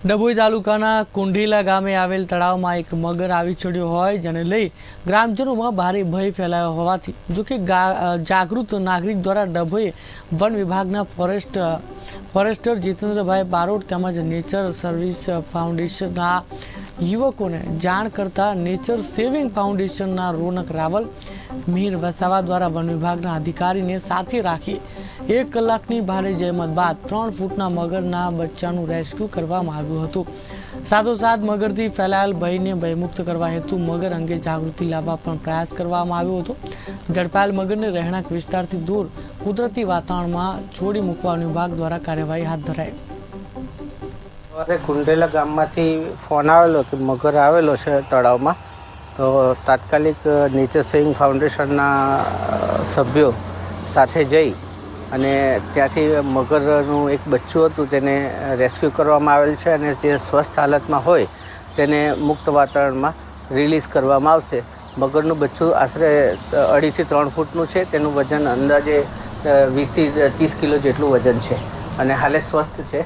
ડભોઈ તાલુકાના કુંઢીલા ગામે આવેલ તળાવમાં એક મગર આવી ચડ્યો હોય, જેને લઈ ગ્રામજનોમાં ભારે ભય ફેલાયો હોવાથી જોકે જાગૃત નાગરિક દ્વારા ડભોઈ વન વિભાગના ફોરેસ્ટ, ફોરેસ્ટર જીતેન્દ્રભાઈ બારોટ તેમજ નેચર સર્વિસ ફાઉન્ડેશનના યુવકોને જાણ કરતા નેચર સેવિંગ ફાઉન્ડેશનના રોનક રાવલ મીર વસાવા દ્વારા વન વિભાગના અધિકારીને સાથે રાખી એક કલાકની ભારે જહેમત બાદ ત્રણ ફૂટના મગરના બચ્ચાનું રેસ્ક્યુ કરવામાં આવ્યું હતું. સાથોસાથ મગરથી ફેલાયેલ ભયને ભયમુક્ત કરવા હેતુ મગર અંગે જાગૃતિ લાવવા પણ પ્રયાસ કરવામાં આવ્યો હતો. ઝડપાયેલ મગરને રહેણાંક વિસ્તારથી દૂર કુદરતી વાતાવરણમાં છોડી મૂકવા વિભાગ દ્વારા કાર્યવાહી હાથ ધરાઈ. સવારે કુંડેલા ગામમાંથી ફોન આવેલો કે મગર આવેલો છે તળાવમાં. તો તાત્કાલિક નીચે સેવિંગ ફાઉન્ડેશનના સભ્યો સાથે જઈ અને ત્યાંથી મગરનું એક બચ્ચું હતું તેને રેસ્ક્યુ કરવામાં આવેલ છે અને જે સ્વસ્થ હાલતમાં હોય તેને મુક્ત વાતાવરણમાં રિલીઝ કરવામાં આવશે. મગરનું બચ્ચું આશરે અઢીથી ત્રણ ફૂટનું છે. તેનું વજન અંદાજે વીસથી ત્રીસ કિલો જેટલું વજન છે. અને હાલે સ્વસ્થ છે.